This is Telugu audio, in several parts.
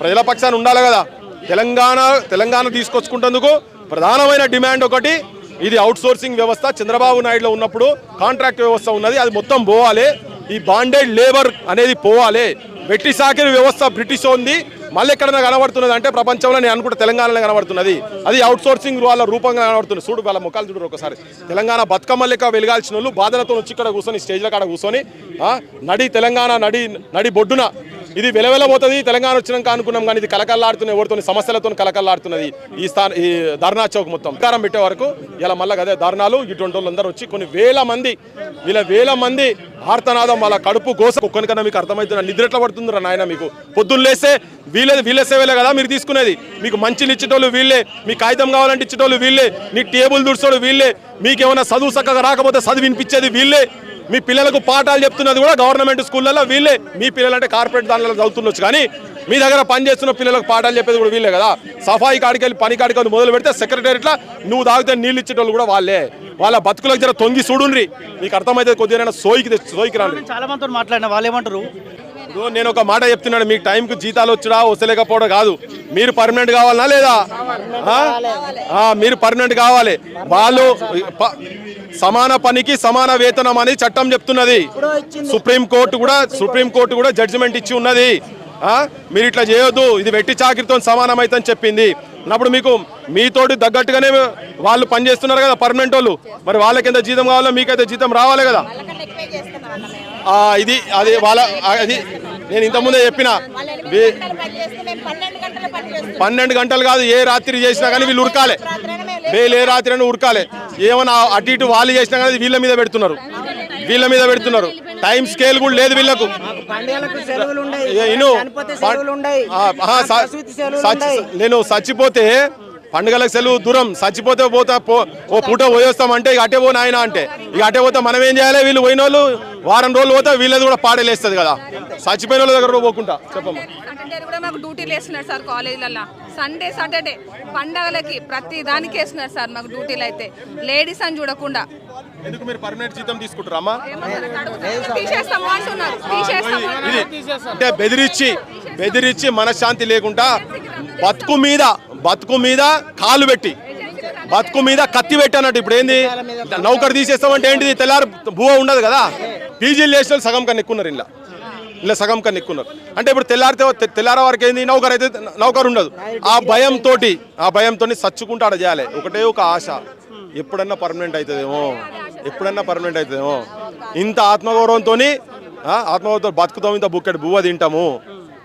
ప్రజల పక్షాన ఉండాలి కదా. తెలంగాణ తెలంగాణ తీసుకొచ్చుకుంటందుకు ప్రధానమైన డిమాండ్ ఒకటి ఇది అవుట్ సోర్సింగ్ వ్యవస్థ. చంద్రబాబు నాయుడులో ఉన్నప్పుడు కాంట్రాక్ట్ వ్యవస్థ ఉన్నది. అది మొత్తం పోవాలి. ఈ బాండెడ్ లేబర్ అనేది పోవాలి. వెట్టి సాకిరి వ్యవస్థ బ్రిటిష్ ఉంది. మళ్ళీ ఎక్కడైనా కనబడుతున్నది అంటే ప్రపంచంలో నేను అనుకుంటే తెలంగాణలో కనబడుతున్నది. అది అవుట్ సోర్సింగ్ వాళ్ళ రూపంగా కనబడుతుంది. చూడు వాళ్ళ ముఖాలు చూడరు ఒకసారి. తెలంగాణ బతుకమ్మ లెక్క వెలగాల్సిన వాళ్ళు బాధలతో వచ్చి ఇక్కడ కూర్చొని స్టేజ్ల కాడ కూర్చొని నడి తెలంగాణ నడి నడి బొడ్డున ఇది వెలవెలబోతుంది. తెలంగాణ వచ్చినాక అనుకున్నాం కానీ ఇది కలకల్లాడుతున్న ఎవరితో సమస్యలతో కలకల్లాడుతున్నది ఈ స్థానం ఈ ధర్నా చౌక్ మొత్తం. కారం పెట్టే వరకు ఇలా మళ్ళీ అదే ధర్నాలు ఇటువంటి వాళ్ళందరూ వచ్చి కొన్ని వేల మంది ఇలా వేల మంది ఆర్తనాదం వాళ్ళ కడుపు కోస ఒక్కనికన్నా మీకు అర్థమవుతుంది నిద్ర ఎట్లా పడుతుందిరా నాయన మీకు? పొద్దున్నేస్తే వీళ్ళే వీళ్ళే సేవలే కదా మీరు తీసుకునేది. మీకు మంచిలు ఇచ్చేటోళ్ళు వీళ్ళే మీ కాగితం కావాలంటే ఇచ్చేటోళ్ళు వీళ్ళే మీ టేబుల్ దుడిచోడు వీళ్ళే మీకు ఏమైనా చదువు చక్కగా రాకపోతే చదివి వినిపించేది వీళ్ళే. మీ పిల్లలకు పాఠాలు చెప్తున్నది కూడా గవర్నమెంట్ స్కూళ్ళల్లో వీళ్ళే. మీ పిల్లలంటే కార్పొరేట్ దానిలో చదువుతుండొచ్చు కానీ మీ దగ్గర పని చేస్తున్న పిల్లలకు పాఠాలు చెప్పేది కూడా వీళ్ళే కదా. సఫాయి కాడికి వెళ్ళి పని కాడికి వెళ్ళి మొదలు పెడితే సెక్రటరీలో నువ్వు తాగితే నీళ్ళు ఇచ్చేటోళ్ళు కూడా వాళ్ళే. వాళ్ళ బతుకులకు జర తొంగి చూడుండ్రి. మీకు అర్థమైతే కొద్దిగా సోయికి తెచ్చి- సోయికి రాండి. చాలా మందితో మాట్లాడిన వాళ్ళు ఏమంటారు ఇప్పుడు నేను ఒక మాట చెప్తున్నాను మీకు టైంకు జీతాలు వచ్చుడా వస్తలేకపోవడం కాదు. మీరు పర్మనెంట్ కావాలనా లేదా? మీరు పర్మనెంట్ కావాలి. వాళ్ళు సమాన పనికి సమాన వేతనం అని చట్టం చెప్తున్నది. సుప్రీం కోర్టు కూడా సుప్రీం కోర్టు కూడా జడ్జిమెంట్ ఇచ్చి ఉన్నది. ఆ? మీరు ఇట్లా చేయొద్దు ఇది వెట్టి చాకిరితో సమానం అవుతుందని చెప్పింది. అప్పుడు మీకు మీతోటి తగ్గట్టుగానే వాళ్ళు పనిచేస్తున్నారు కదా పర్మనెంట్ వాళ్ళు. మరి వాళ్ళకి ఎంత జీతం కావాలో మీకైతే జీతం రావాలి కదా. ఇది అది వాళ్ళ అది నేను ఇంతకుముందే చెప్పిన. పన్నెండు గంటలు కాదు ఏ రాత్రి చేసినా కానీ వీళ్ళు ఉరకాలే. వీళ్ళు ఏ రాత్రి అయినా ఉరకాలే. ఏమన్నా అటు ఇటు వాళ్ళు చేసినా కానీ వీళ్ళ మీద పెడుతున్నారు. వీళ్ళ మీద పెడుతున్నారు. టైం స్కేల్ కూడా లేదు వీళ్ళకు. నేను చచ్చిపోతే పండుగలకు సెలవు దూరం. చచ్చిపోతే పోతా పో ఓ పూట పోయేస్తామంటే ఇక అటే పో నాయన అంటే. ఇక అటే పోతే మనం ఏం చేయాలి? వీళ్ళు పోయిన వాళ్ళు వారం రోజులు పోతే వీళ్ళది కూడా పాడేలేస్తుంది కదా. చచ్చిపోయిన వాళ్ళ దగ్గర కూడా పోకుండా చెప్పమ్మా. వేస్తున్నారు సార్ కాలేజీలలో సండే సాటర్డే పండగలకి ప్రతి దానికి వేస్తున్నారు సార్ మాకు డ్యూటీలు అయితే. లేడీస్ అని చూడకుండా. ఎందుకు మీరు పర్మనెంట్ జీతం తీసుకుంటారమ్మా తీసేస్తాము అంటున్నారు తీసేస్తాము ఇది అంటే బెదిరించి బెదిరించి మనశ్శాంతి లేకుండా బతుకు మీద బతుకు మీద కాలు పెట్టి బతుకు మీద కత్తి పెట్టి అన్నట్టు ఇప్పుడు ఏంది? నౌకరు తీసేస్తామంటే ఏంటిది? తెల్లారు భూవ ఉండదు కదా? పీజీలు చేసిన సగం కన్నా ఎక్కున్నారు ఇలా ఇలా సగం కన్నా ఎక్కున్నారు అంటే ఇప్పుడు తెల్లారితే తె- తెల్లార వరకు ఏంది? నౌకర్ అయితే నౌకరు ఉండదు. ఆ భయంతో ఆ భయంతో చచ్చుకుంటూ ఆడ చేయాలి. ఒకటే ఒక ఆశ. ఎప్పుడన్నా పర్మనెంట్ అవుతుందేమో ఎప్పుడన్నా పర్మనెంట్ అవుతుందేమో ఇంత ఆత్మగౌరవంతో ఆత్మగౌరవంతో బతుకుతాం ఇంత బుక్కెడు బువ్వ తింటాము.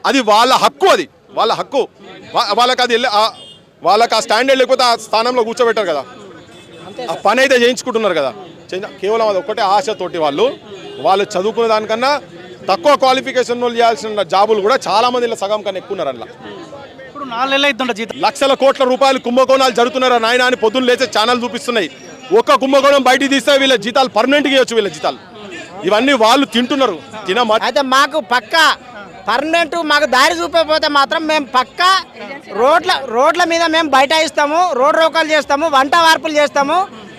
అది వాళ్ళ హక్కు అది. వాళ్ళ హక్కు. వాళ్ళకి అది వాళ్ళకి ఆ స్టాండర్డ్ లేకపోతే ఆ స్థానంలో కూర్చోబెట్టారు కదా. ఆ పని అయితే చేయించుకుంటున్నారు కదా. కేవలం అది ఒక్కటే ఆశతోటి వాళ్ళు. వాళ్ళు చదువుకునే దానికన్నా తక్కువ క్వాలిఫికేషన్ వాళ్ళు చేయాల్సిన జాబులు కూడా చాలా మంది ఇలా సగం కన్నా ఎక్కువ ఉన్నారు జీతం? లక్షల కోట్ల రూపాయలు కుంభకోణాలు జరుగుతున్నారా నాయన అని పొద్దున్న లేచే ఛానల్ చూపిస్తున్నాయి. ఒక్క కుంభకోణం బయటికి తీస్తే వీళ్ళ జీతాలు పర్మనెంట్గా ఇవ్వచ్చు వీళ్ళ జీతాలు. ఇవన్నీ వాళ్ళు తింటున్నారు తిన అయితే మాకు పక్క పర్మనెంట్ మాకు దారి చూపకపోతే మాత్రం మేము పక్క రోడ్ల రోడ్ల మీద మేము బైఠాయిస్తాము రోడ్ రోకాలు చేస్తాము వంట వార్పులు చేస్తాము.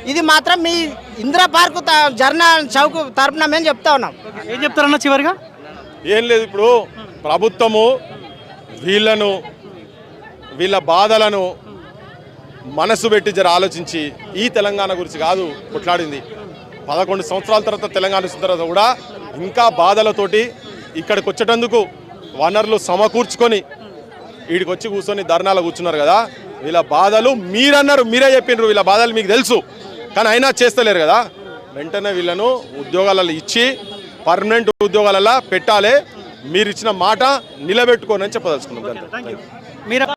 ఇది మాత్రం మీ ఇందిరా పార్కు త- జర్నా చౌక్ తరపున మేము చెప్తా ఉన్నాం. ఏం చెప్తారన్న చివరిగా? ఏం లేదు ఇప్పుడు ప్రభుత్వము వీళ్ళను వీళ్ళ బాధలను మనసు పెట్టి జర ఆలోచించి ఈ తెలంగాణ గురించి కాదు కొట్లాడింది. పదకొండు సంవత్సరాల తర్వాత తెలంగాణ వచ్చిన తర్వాత కూడా ఇంకా బాధలతోటి ఇక్కడికి వచ్చేటందుకు వనరులు సమకూర్చుకొని వీడికి వచ్చి కూర్చొని ధర్నాలు కూర్చున్నారు కదా. వీళ్ళ బాధలు మీరన్నారు మీరే చెప్పిండ్రు వీళ్ళ బాధలు మీకు తెలుసు. కానీ అయినా చేస్తలేరు కదా. వెంటనే వీళ్ళను ఉద్యోగాలలో ఇచ్చి పర్మనెంట్ ఉద్యోగాలలో పెట్టాలి. మీరు ఇచ్చిన మాట నిలబెట్టుకోనని చెప్పదలుచుకున్నాం. మీరు